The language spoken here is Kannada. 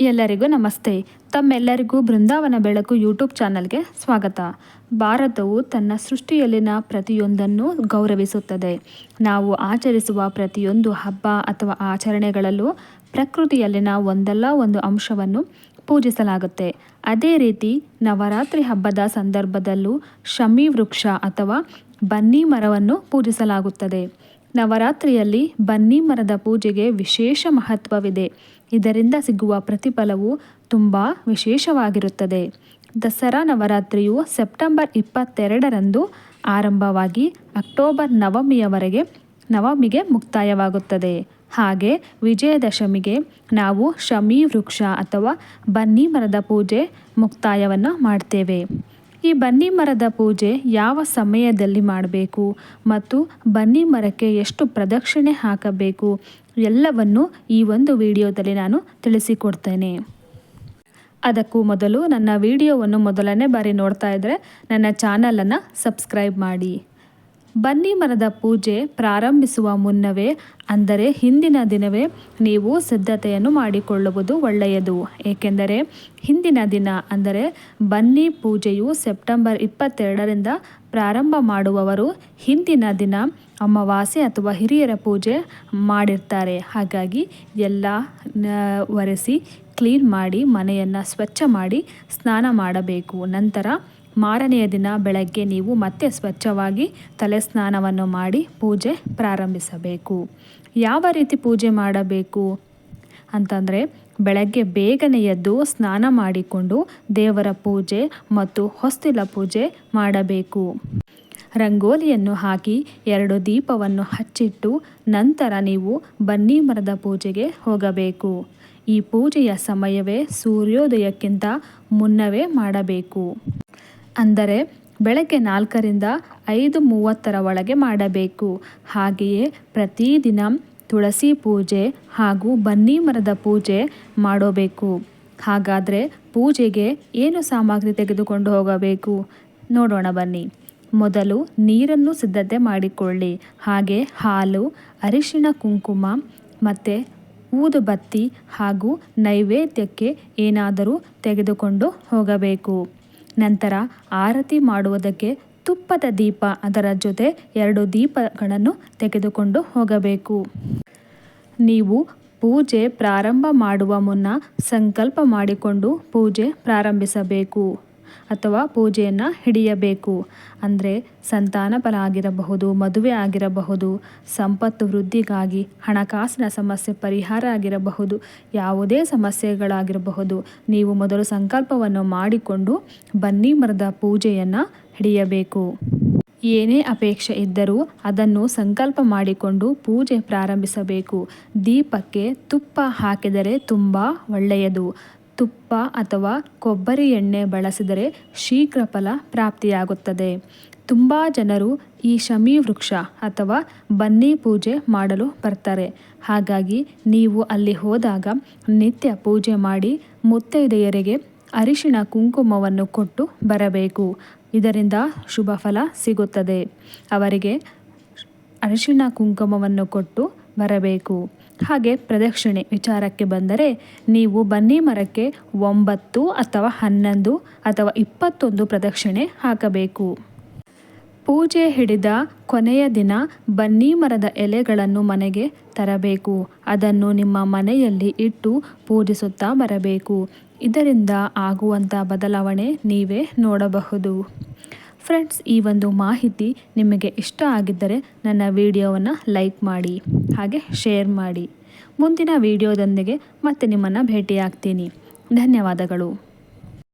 ಎಲ್ಲರಿಗೂ ನಮಸ್ತೆ. ತಮ್ಮೆಲ್ಲರಿಗೂ ಬೃಂದಾವನ ಬೆಳಕು ಯೂಟ್ಯೂಬ್ ಚಾನಲ್ಗೆ ಸ್ವಾಗತ. ಭಾರತವು ತನ್ನ ಸೃಷ್ಟಿಯಲ್ಲಿನ ಪ್ರತಿಯೊಂದನ್ನು ಗೌರವಿಸುತ್ತದೆ. ನಾವು ಆಚರಿಸುವ ಪ್ರತಿಯೊಂದು ಹಬ್ಬ ಅಥವಾ ಆಚರಣೆಗಳಲ್ಲೂ ಪ್ರಕೃತಿಯಲ್ಲಿನ ಒಂದಲ್ಲ ಒಂದು ಅಂಶವನ್ನು ಪೂಜಿಸಲಾಗುತ್ತೆ. ಅದೇ ರೀತಿ ನವರಾತ್ರಿ ಹಬ್ಬದ ಸಂದರ್ಭದಲ್ಲೂ ಶಮಿ ವೃಕ್ಷ ಅಥವಾ ಬನ್ನಿ ಮರವನ್ನು ಪೂಜಿಸಲಾಗುತ್ತದೆ. ನವರಾತ್ರಿಯಲ್ಲಿ ಬನ್ನಿ ಮರದ ಪೂಜೆಗೆ ವಿಶೇಷ ಮಹತ್ವವಿದೆ. ಇದರಿಂದ ಸಿಗುವ ಪ್ರತಿಫಲವು ತುಂಬ ವಿಶೇಷವಾಗಿರುತ್ತದೆ. ದಸರಾ ನವರಾತ್ರಿಯು ಸೆಪ್ಟೆಂಬರ್ ಇಪ್ಪತ್ತೆರಡರಂದು ಆರಂಭವಾಗಿ ಅಕ್ಟೋಬರ್ ನವಮಿಯವರೆಗೆ ನವಮಿಗೆ ಮುಕ್ತಾಯವಾಗುತ್ತದೆ. ಹಾಗೆ ವಿಜಯದಶಮಿಗೆ ನಾವು ಶಮಿ ವೃಕ್ಷ ಅಥವಾ ಬನ್ನಿ ಮರದ ಪೂಜೆ ಮುಕ್ತಾಯವನ್ನು ಮಾಡ್ತೇವೆ. ಈ ಬನ್ನಿ ಮರದ ಪೂಜೆ ಯಾವ ಸಮಯದಲ್ಲಿ ಮಾಡಬೇಕು ಮತ್ತು ಬನ್ನಿ ಮರಕ್ಕೆ ಎಷ್ಟು ಪ್ರದಕ್ಷಿಣೆ ಹಾಕಬೇಕು ಎಲ್ಲವನ್ನು ಈ ಒಂದು ವಿಡಿಯೋದಲ್ಲಿ ನಾನು ತಿಳಿಸಿಕೊಡ್ತೇನೆ. ಅದಕ್ಕೂ ಮೊದಲು ನನ್ನ ವಿಡಿಯೋವನ್ನು ಮೊದಲನೇ ಬಾರಿ ನೋಡ್ತಾ ಇದ್ದರೆ ನನ್ನ ಚಾನಲನ್ನು ಸಬ್ಸ್ಕ್ರೈಬ್ ಮಾಡಿ. ಬನ್ನಿ ಮರದ ಪೂಜೆ ಪ್ರಾರಂಭಿಸುವ ಮುನ್ನವೇ, ಅಂದರೆ ಹಿಂದಿನ ದಿನವೇ, ನೀವು ಸಿದ್ಧತೆಯನ್ನು ಮಾಡಿಕೊಳ್ಳುವುದು ಒಳ್ಳೆಯದು. ಏಕೆಂದರೆ, ಹಿಂದಿನ ದಿನ, ಅಂದರೆ ಬನ್ನಿ ಪೂಜೆಯು ಸೆಪ್ಟೆಂಬರ್ ಇಪ್ಪತ್ತೆರಡರಿಂದ ಪ್ರಾರಂಭ ಮಾಡುವವರು ಹಿಂದಿನ ದಿನ ಅಮಾವಾಸ್ಯೆ ಅಥವಾ ಹಿರಿಯರ ಪೂಜೆ ಮಾಡಿರ್ತಾರೆ. ಹಾಗಾಗಿ ಎಲ್ಲ ಒರೆಸಿ ಕ್ಲೀನ್ ಮಾಡಿ ಮನೆಯನ್ನು ಸ್ವಚ್ಛ ಮಾಡಿ ಸ್ನಾನ ಮಾಡಬೇಕು. ನಂತರ ಮಾರನೆಯ ದಿನ ಬೆಳಗ್ಗೆ ನೀವು ಮತ್ತೆ ಸ್ವಚ್ಛವಾಗಿ ತಲೆ ಸ್ನಾನವನ್ನು ಮಾಡಿ ಪೂಜೆ ಪ್ರಾರಂಭಿಸಬೇಕು. ಯಾವ ರೀತಿ ಪೂಜೆ ಮಾಡಬೇಕು? ಅಂತಂದರೆ ಬೆಳಗ್ಗೆ ಬೇಗನೆ ಎದ್ದು ಸ್ನಾನ ಮಾಡಿಕೊಂಡು ದೇವರ ಪೂಜೆ ಮತ್ತು ಹೊಸ್ತಿಲ ಪೂಜೆ ಮಾಡಬೇಕು. ರಂಗೋಲಿಯನ್ನು ಹಾಕಿ ಎರಡು ದೀಪವನ್ನು ಹಚ್ಚಿಟ್ಟು ನಂತರ ನೀವು ಬನ್ನಿ ಮರದ ಪೂಜೆಗೆ ಹೋಗಬೇಕು. ಈ ಪೂಜೆಯ ಸಮಯವೇ ಸೂರ್ಯೋದಯಕ್ಕಿಂತ ಮುನ್ನವೇ ಮಾಡಬೇಕು. ಅಂದರೆ ಬೆಳಗ್ಗೆ ನಾಲ್ಕರಿಂದ ಐದು ಮೂವತ್ತರ ಒಳಗೆ ಮಾಡಬೇಕು. ಹಾಗೆಯೇ ಪ್ರತಿದಿನ ತುಳಸಿ ಪೂಜೆ ಹಾಗೂ ಬನ್ನಿ ಮರದ ಪೂಜೆ ಮಾಡಬೇಕು. ಹಾಗಾದರೆ ಪೂಜೆಗೆ ಏನು ಸಾಮಗ್ರಿ ತೆಗೆದುಕೊಂಡು ಹೋಗಬೇಕು? ನೋಡೋಣ ಬನ್ನಿ. ಮೊದಲು ನೀರನ್ನು ಸಿದ್ಧತೆ ಮಾಡಿಕೊಳ್ಳಿ. ಹಾಗೆ ಹಾಲು, ಅರಿಶಿಣ ಕುಂಕುಮ ಮತ್ತು ಊದುಬತ್ತಿ ಹಾಗೂ ನೈವೇದ್ಯಕ್ಕೆ ಏನಾದರೂ ತೆಗೆದುಕೊಂಡು ಹೋಗಬೇಕು. ನಂತರ ಆರತಿ ಮಾಡುವುದಕ್ಕೆ ತುಪ್ಪದ ದೀಪ, ಅದರ ಜೊತೆ ಎರಡು ದೀಪಗಳನ್ನು ತೆಗೆದುಕೊಂಡು ಹೋಗಬೇಕು. ನೀವು ಪೂಜೆ ಪ್ರಾರಂಭ ಮಾಡುವ ಮುನ್ನ ಸಂಕಲ್ಪ ಮಾಡಿಕೊಂಡು ಪೂಜೆ ಪ್ರಾರಂಭಿಸಬೇಕು. ಅಥವಾ ಪೂಜೆಯನ್ನು ಹಿಡಿಯಬೇಕು. ಅಂದರೆ ಸಂತಾನ ಫಲ ಆಗಿರಬಹುದು ಮದುವೆ ಆಗಿರಬಹುದು, ಸಂಪತ್ತು ವೃದ್ಧಿಗಾಗಿ, ಹಣಕಾಸಿನ ಸಮಸ್ಯೆ ಪರಿಹಾರ ಆಗಿರಬಹುದು, ಯಾವುದೇ ಸಮಸ್ಯೆಗಳಾಗಿರಬಹುದು. ನೀವು ಮೊದಲು ಸಂಕಲ್ಪವನ್ನು ಮಾಡಿಕೊಂಡು ಬನ್ನಿ ಮರದ ಪೂಜೆಯನ್ನು ಹಿಡಿಯಬೇಕು. ಏನೇ ಅಪೇಕ್ಷೆ ಇದ್ದರೂ ಅದನ್ನು ಸಂಕಲ್ಪ ಮಾಡಿಕೊಂಡು ಪೂಜೆ ಪ್ರಾರಂಭಿಸಬೇಕು. ದೀಪಕ್ಕೆ ತುಪ್ಪ ಹಾಕಿದರೆ ತುಂಬ ಒಳ್ಳೆಯದು. ತುಪ್ಪ ಅಥವಾ ಕೊಬ್ಬರಿ ಎಣ್ಣೆ ಬಳಸಿದರೆ ಶೀಘ್ರ ಫಲ ಪ್ರಾಪ್ತಿಯಾಗುತ್ತದೆ. ತುಂಬ ಜನರು ಈ ಶಮಿ ವೃಕ್ಷ ಅಥವಾ ಬನ್ನಿ ಪೂಜೆ ಮಾಡಲು ಬರ್ತಾರೆ. ಹಾಗಾಗಿ ನೀವು ಅಲ್ಲಿ ಹೋದಾಗ ನಿತ್ಯ ಪೂಜೆ ಮಾಡಿ ಮುತ್ತೈದೆಯರಿಗೆ ಅರಿಶಿಣ ಕುಂಕುಮವನ್ನು ಕೊಟ್ಟು ಬರಬೇಕು. ಇದರಿಂದ ಶುಭ ಫಲ ಸಿಗುತ್ತದೆ. ಅವರಿಗೆ ಅರಿಶಿಣ ಕುಂಕುಮವನ್ನು ಕೊಟ್ಟು ಬರಬೇಕು. ಹಾಗೆ ಪ್ರದಕ್ಷಿಣೆ ವಿಚಾರಕ್ಕೆ ಬಂದರೆ ನೀವು ಬನ್ನಿ ಮರಕ್ಕೆ ಒಂಬತ್ತು ಅಥವಾ ಹನ್ನೊಂದು ಅಥವಾ ಇಪ್ಪತ್ತೊಂದು ಪ್ರದಕ್ಷಿಣೆ ಹಾಕಬೇಕು. ಪೂಜೆ ಹಿಡಿದ ಕೊನೆಯ ದಿನ ಬನ್ನಿ ಮರದ ಎಲೆಗಳನ್ನು ಮನೆಗೆ ತರಬೇಕು. ಅದನ್ನು ನಿಮ್ಮ ಮನೆಯಲ್ಲಿ ಇಟ್ಟು ಪೂಜಿಸುತ್ತಾ ಬರಬೇಕು. ಇದರಿಂದ ಆಗುವಂಥ ಬದಲಾವಣೆ ನೀವೇ ನೋಡಬಹುದು. ಫ್ರೆಂಡ್ಸ್, ಈ ಒಂದು ಮಾಹಿತಿ ನಿಮಗೆ ಇಷ್ಟ ಆಗಿದ್ದರೆ ನನ್ನ ವಿಡಿಯೋವನ್ನು ಲೈಕ್ ಮಾಡಿ, ಹಾಗೆ ಶೇರ್ ಮಾಡಿ. ಮುಂದಿನ ವಿಡಿಯೋದೊಂದಿಗೆ ಮತ್ತೆ ನಿಮ್ಮನ್ನು ಭೇಟಿಯಾಗ್ತೀನಿ. ಧನ್ಯವಾದಗಳು.